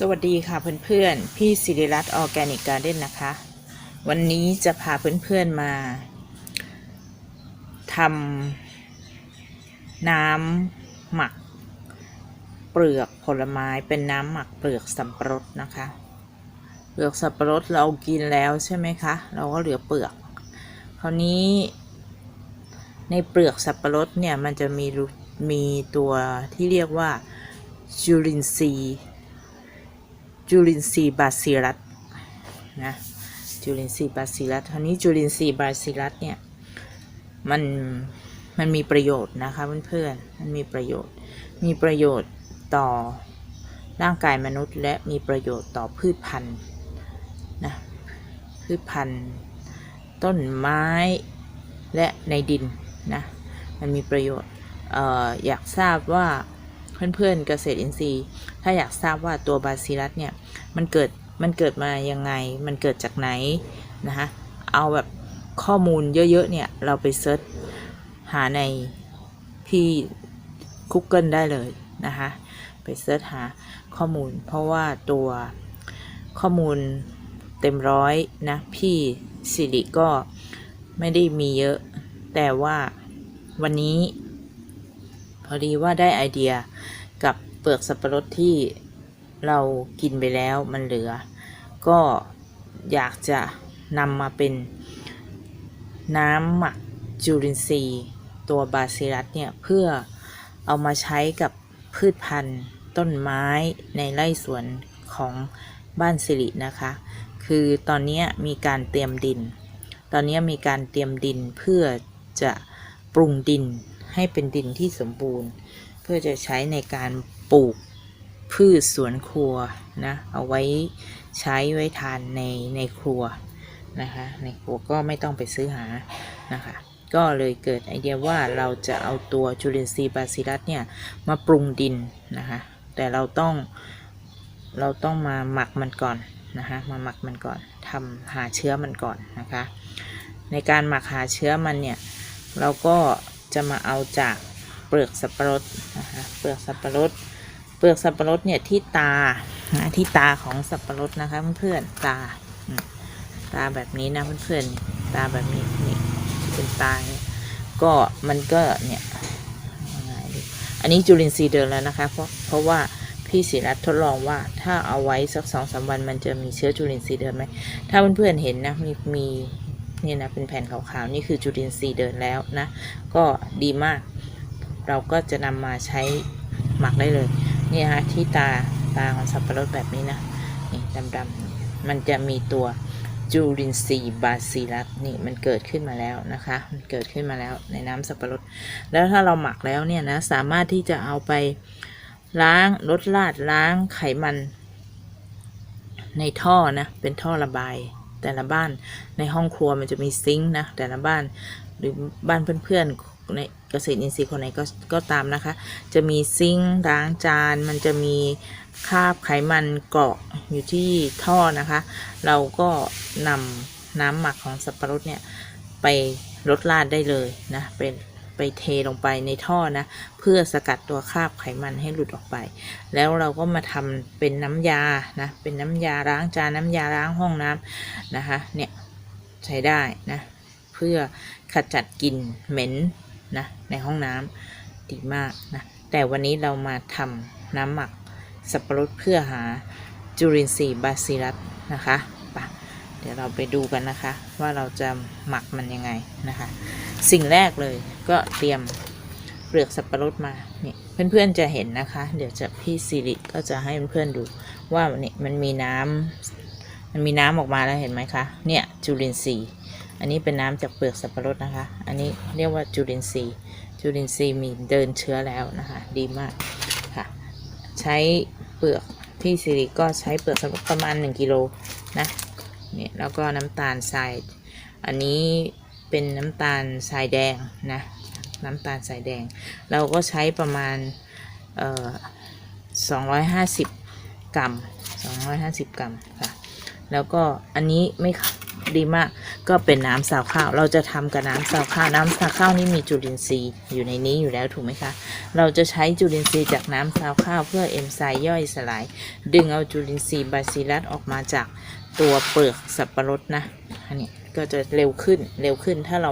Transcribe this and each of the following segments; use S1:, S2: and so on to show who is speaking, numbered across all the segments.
S1: สวัสดีค่ะเพื่อนๆ พี่สิริรัตน์ออร์แกนิกการ์เด้นนะคะ วันนี้จะพาเพื่อนๆมาทำน้ำหมัก เปลือกผลไม้เป็นน้ำหมักเปลือกสับปะรดนะคะ เปลือกสับปะรดเรากินแล้วใช่ไหมคะ เราก็เหลือเปลือก คราวนี้ ในเปลือกสับปะรดเนี่ยมันจะมีมีตัวที่เรียกว่าจุลินทรีย์ จุลินทรีย์บาซิลัสนะจุลินทรีย์บาซิลัสทีนี้จุลินทรีย์บาซิลัสเนี่ยมันมันมีประโยชน์นะคะเพื่อนๆมันมีประโยชน์ มีประโยชน์ต่อร่างกายมนุษย์และมีประโยชน์ต่อพืชพันธุ์นะพืชพันธุ์ ต้นไม้และในดินนะมันมีประโยชน์เอ่ออยากทราบว่า เพื่อนๆเกษตรอินทรีย์ ถ้าอยากทราบว่าตัวบาซิลัสเนี่ยมันเกิดมันเกิดมายังไง มันเกิดจากไหนนะคะเอาแบบข้อมูลเยอะๆเนี่ยเราไปเซิร์ชหาในที่ Google ได้เลยนะคะไปเซิร์ชหาข้อมูล เพราะว่าตัวข้อมูลเต็มร้อยนะพี่สิริก็ไม่ได้มีเยอะ แต่ว่าวันนี้ พอดีว่าได้ไอเดียกับเปลือกสับปะรดที่เรากินไปแล้วมันเหลือ ก็อยากจะนำมาเป็นน้ำหมักจุลินทรีย์ ตัวบาซิลัสเนี่ย เพื่อเอามาใช้กับพืชพันธุ์ต้นไม้ในไร่สวนของบ้านสิรินะคะ คือตอนนี้มีการเตรียมดิน ตอนนี้มีการเตรียมดินเพื่อจะปรุงดิน ให้เป็นดินที่สมบูรณ์ เพื่อจะใช้ในการปลูกพืชสวนครัวนะเอาไว้ใช้ไว้ทานในในครัวนะคะในครัวก็ไม่ต้องไปซื้อหานะคะก็เลยเกิดไอเดียว่าเราจะเอาตัวจุลินทรีย์บาซิลัสเนี่ยมาปรุงดินนะคะแต่เราต้องเราต้องมาหมักมันก่อนนะคะมาหมักมันก่อนทำหาเชื้อมันก่อนนะคะในการหมักหาเชื้อมันเนี่ยเราก็ จะมาเอาจากเปลือกสับปะรดนะคะเปลือกสับปะรด เปลือกสับปะรดเนี่ยที่ตานะที่ตาของสับปะรดนะคะเพื่อนๆตาตาแบบนี้นะเพื่อนๆตาแบบนี้นี่เป็นตาเนี่ยก็มันก็เนี่ยอันนี้จุลินทรีย์เดินแล้วนะคะเพราะเพราะว่าพี่ศิรัตน์ทดลองว่าถ้าเอาไว้สักสองสามวันมันจะมีเชื้อจุลินทรีย์เดินไหมถ้าเพื่อนๆเห็นนะมีมี นี่นะเป็นแผ่นขาวๆนี่คือจุลินทรีย์เดินแล้วนะ ก็ดีมาก เราก็จะนำมาใช้หมักได้เลยนี่ฮะที่ตาตาของสับปะรดแบบนี้นะนี่ดำๆมันจะมีตัวจูรินทรีบาซิลัสนี่มันเกิดขึ้นมาแล้วนะคะมันเกิดขึ้นมาแล้วในน้ำสับปะรด แล้วถ้าเราหมักแล้วเนี่ยนะสามารถที่จะเอาไปล้างลดลาดล้างไขมันในท่อนะเป็นท่อระบาย แต่ละบ้านในห้องครัวมันจะมีซิงค์นะแต่ละบ้านหรือบ้านเพื่อนๆในเกษตรอินทรีย์คนไหนก็ก็ตามนะคะ จะมีซิงค์ล้างจานมันจะมีคราบไขมันเกาะอยู่ที่ท่อนะคะ เราก็นำน้ำหมักของสับปะรดเนี่ยไปลดลาดได้เลยนะเป็น ไปเทลงไปในท่อนะ เพื่อสกัดตัวคราบไขมันให้หลุดออกไป แล้วเราก็มาทำเป็นน้ำยานะเป็นน้ำยาล้างจานน้ำยาล้างห้องน้ำนะคะเนี่ยใช้ได้นะเพื่อขจัดกลิ่นเหม็นนะในห้องน้ำดีมากนะแต่วันนี้เรามาทำน้ำหมักสับปะรดเพื่อหาจุลินทรีย์บาซิลัสนะคะเดี๋ยวเราไปดูกันนะคะ ว่าเราจะหมักมันยังไงนะคะ สิ่งแรกเลย ก็เตรียมเปลือกสับปะรดมาเนี่ยเพื่อนๆจะเห็นนะคะ เดี๋ยวจะพี่สิริก็จะให้เพื่อนๆดูว่าเนี่ยมันมีน้ำมันมีน้ำออกมาแล้วเห็นไหมคะเนี่ยจุลินทรีย์ อันนี้เป็นน้ำจากเปลือกสับปะรดนะคะ อันนี้เรียกว่าจุลินทรีย์ จุลินทรีย์มีเดินเชื้อแล้วนะคะ ดีมากค่ะ ใช้เปลือกพี่สิริก็ใช้เปลือกสับปะรดประมาณ 1กิโลนะเนี่ยแล้วก็น้ำตาลทรายอันนี้เป็นน้ำตาลทรายแดงนะ น้ำตาลทรายแดง เราก็ใช้ประมาณเอ่อ250กรัม250กรัมค่ะ แล้วก็อันนี้ไม่ดีมากก็เป็นน้ำซาวข้าว เราจะทำกับน้ำซาวข้าว น้ำซาวข้าวนี่มีจุลินทรีย์อยู่ในนี้อยู่แล้วถูกไหมคะ เราจะใช้จุลินทรีย์จากน้ำซาวข้าวเพื่อเอนไซม์ย่อยสลาย ดึงเอาจุลินทรีย์บาซิลัสออกมาจาก ตัวเปลือกสับปะรดนะอันนี้ก็จะเร็วขึ้นเร็วขึ้นถ้าเรา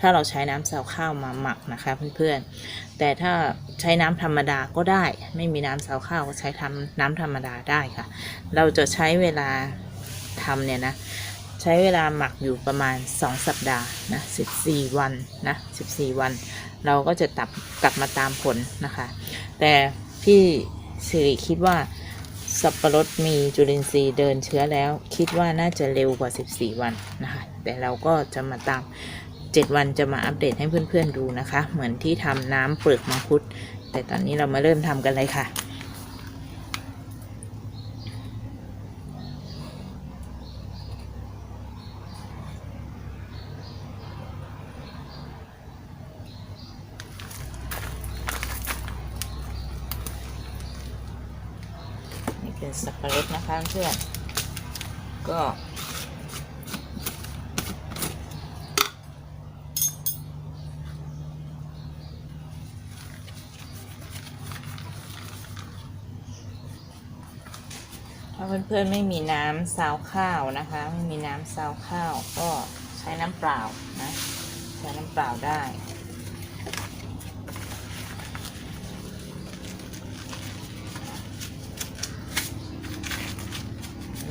S1: ถ้าเราใช้น้ำซาวข้าวมาหมักนะคะเพื่อนๆ แต่ถ้าใช้น้ำธรรมดาก็ได้ ไม่มีน้ำซาวข้าวก็ใช้ทำน้ำธรรมดาได้ค่ะ เราจะใช้เวลาทำเนี่ยนะใช้เวลาหมักอยู่ประมาณ 2 สัปดาห์นะ14 วันนะ14 วัน เราก็จะตับกลับมาตามผลนะคะ แต่พี่สิริคิดว่า สับประรดมีจุลินทรีย์เดินเชื้อแล้ว คิดว่าน่าจะเร็วกว่า 14 วันนะคะ แต่เราก็จะมาตาม 7 วันจะมาอัปเดตให้เพื่อนๆดูนะคะ เหมือนที่ทำน้ำเปลือกมังคุด แต่ตอนนี้เรามาเริ่มทำกันเลยค่ะ นี่เป็นสับ ปะรดนะคะเพื่อนก็ถ้าเพื่อนๆไม่มีน้ำซาวข้าวนะคะ ไม่มีน้ำซาวข้าวก็ใช้น้ำเปล่านะ ใช้น้ำเปล่าได้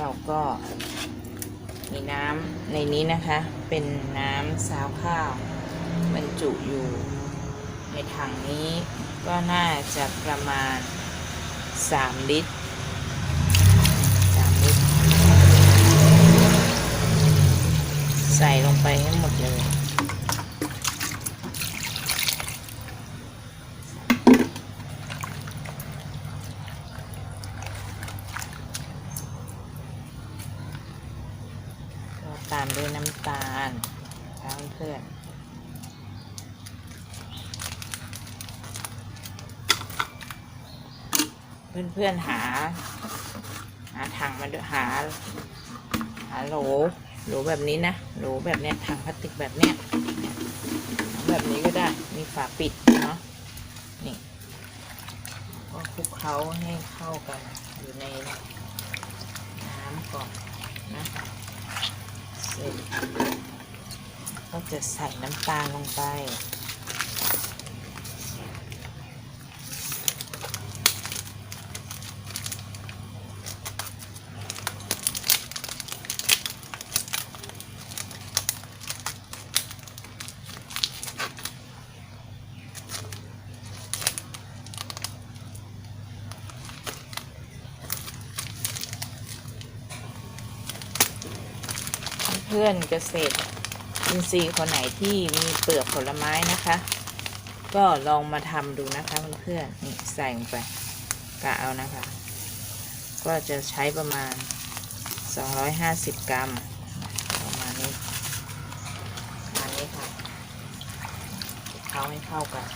S1: เรา ก็มีน้ำในนี้นะคะ เป็นน้ำซาวข้าวบรรจุอยู่ ในถังนี้ก็น่าจะประมาณ 3 ลิตร3ลิตร ใส่ลงไปให้หมดเลย ก็ ตามด้วยน้ำตาลนะคะเพื่อนเพื่อนเพื่อนหา หาถังมาด้วยหา หาโหลโหลแบบนี้นะโหลแบบเนี้ยถังพลาสติกแบบเนี้ยแบบนี้ก็ได้มีฝาปิดเนาะนี่ก็คลุกเคล้าให้เข้ากันอยู่ในน้ำก่อนนะ ก็จะใส่น้ำตาลลงไป เพื่อนเกษตรอินทรีย์คนไหนที่มีเปลือกผลไม้นะคะ ก็ลองมาทำดูนะคะเพื่อนๆนี่ใส่ลงไปกะเอานะคะ ก็จะใช้ประมาณ 250 กรัมประมาณนี้ประมาณนี้ค่ะ เข้าให้เข้ากัน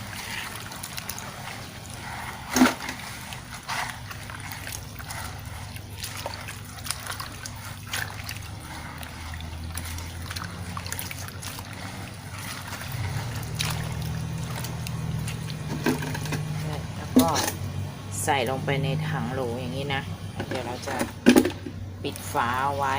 S1: ก็ใส่ลงไปในถังโหลอย่างนี้นะ เดี๋ยวเราจะปิดฝาไว้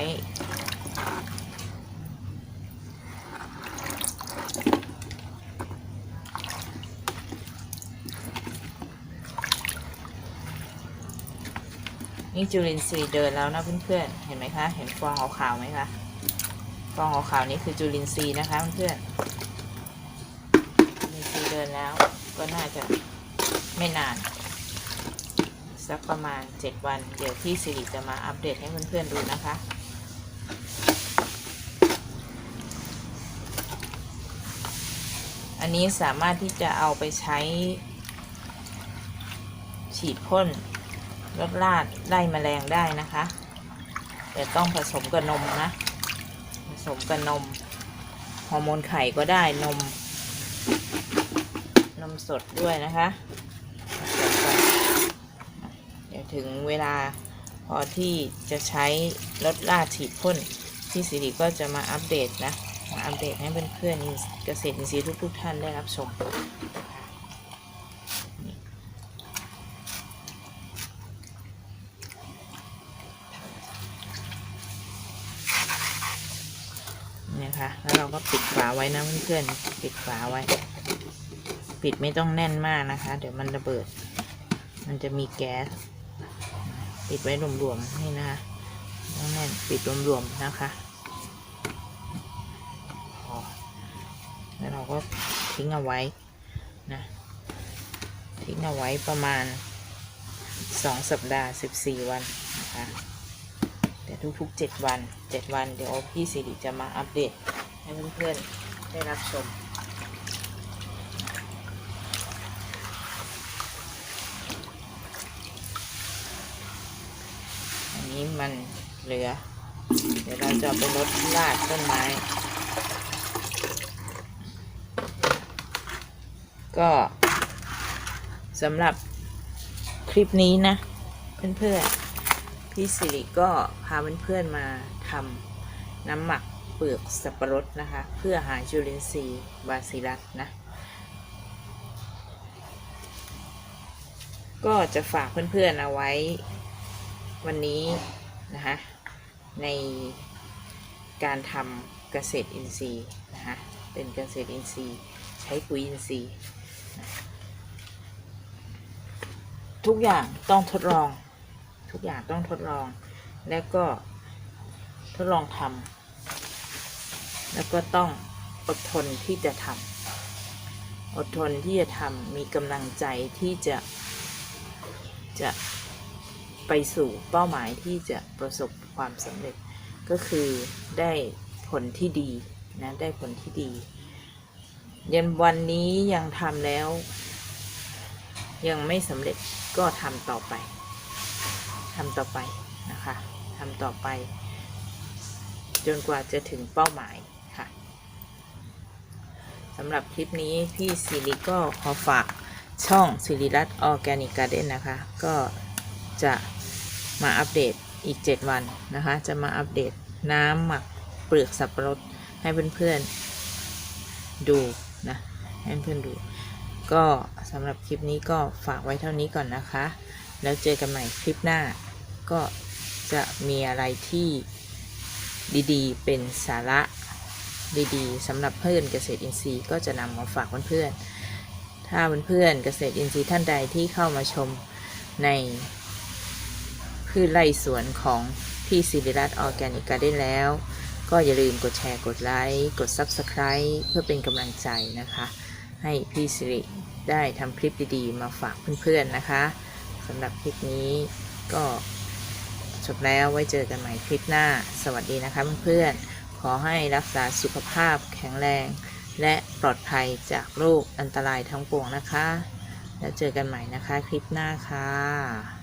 S1: นี่จุลินทรีย์เดินแล้วนะเพื่อนๆ เห็นไหมคะ เห็นฟองขาวๆไหมคะฟองขาวๆนี่คือจุลินทรีย์นะคะเพื่อนๆจุลินทรีย์เดินแล้วก็น่าจะ ไม่นาน สักประมาณ 7 วัน เดี๋ยวพี่สิริจะมาอัปเดตให้เพื่อนๆดูนะคะ อันนี้สามารถที่จะเอาไปใช้ ฉีดพ่นลดลาดไล่แมลงได้นะคะ แต่ต้องผสมกับนมนะ ผสมกับนมฮอร์โมนไข่ก็ได้นม นมสดด้วยนะคะผสมกันเดี๋ยว ถึงเวลาพอที่จะใช้ลดลาดฉีดพ่นพี่สิริก็จะมาอัปเดตนะ มาอัปเดตให้เพื่อนๆเกษตรอินทรีย์ทุกๆท่านได้รับชมนี่นี่นะคะแล้วเราก็ปิดฝาไว้นะเพื่อนๆปิดฝาไว้ ปิดไม่ต้องแน่นมากนะคะ เดี๋ยวมันระเบิด มันจะมีแก๊ส ปิดไว้รวมๆนี่นะคะต้องแน่นปิดรวมๆนะคะพอแล้วเราก็ทิ้งเอาไว้นะทิ้งเอาไว้ประมาณสองสัปดาห์สิบสี่วันนะคะแต่ทุกๆเจ็ดวันเจ็ดวัน เดี๋ยวพี่สิริจะมาอัปเดตให้เพื่อนๆได้รับชม อันนี้มัน เหลือ เดี๋ยวเราจะไปลดรากต้นไม้ ก็สำหรับคลิปนี้นะ เพื่อนๆ พี่สิริก็พาเพื่อนๆมาทำน้ำหมักเปลือกสับปะรดนะคะ เพื่อหาจุลินทรีย์บาซิลัสนะ ก็จะฝากเพื่อนๆเอาไว้วันนี้นะคะ ในการทำเกษตรอินทรีย์นะคะเป็นเกษตรอินทรีย์ใช้ปุ๋ยอินทรีย์ทุกอย่างต้องทดลอง ทุกอย่างต้องทดลอง แล้วก็ทดลองทำแล้วก็ต้องอดทนที่จะทำอดทนที่จะทำมีกำลังใจที่จะจะ ไปสู่เป้าหมายที่จะประสบความสำเร็จ ก็คือได้ผลที่ดีนะได้ผลที่ดียันวันนี้ยังทำแล้ว ยังไม่สำเร็จก็ทำต่อไปทำต่อไปนะคะทำต่อไป จนกว่าจะถึงเป้าหมายค่ะสำหรับคลิปนี้พี่สิริก็ขอฝากช่องสิริรัตน์ออร์แกนิกการ์เด้นนะคะ ก็จะ มาอัปเดตอีก 7 วันนะคะ จะมาอัปเดตน้ำหมักเปลือกสับปะรดให้เพื่อนๆดูนะให้เพื่อนๆดู ก็สำหรับคลิปนี้ก็ฝากไว้เท่านี้ก่อนนะคะ แล้วเจอกันใหม่คลิปหน้า ก็จะมีอะไรที่ดีๆ เป็นสาระดีๆสำหรับเพื่อนเกษตรอินทรีย์ก็จะนำมาฝากเพื่อนๆถ้าเพื่อนๆเกษตรอินทรีย์ท่านใดที่เข้ามาชมใน พืชไร่สวนของพี่สิริรัตน์ออร์แกนิกการ์เด้นแล้ว ก็อย่าลืมกดแชร์กดไลค์กด Subscribe เพื่อเป็นกำลังใจนะคะ ให้พี่สิริได้ทำคลิปดีๆ มาฝากเพื่อนๆนะคะสำหรับคลิปนี้ก็จบแล้วไว้เจอกันใหม่คลิปหน้า สวัสดีนะคะเพื่อนๆขอให้รักษาสุขภาพแข็งแรง และปลอดภัยจากโรคอันตรายทั้งปวงนะคะ แล้วเจอกันใหม่นะคะคลิปหน้าค่ะ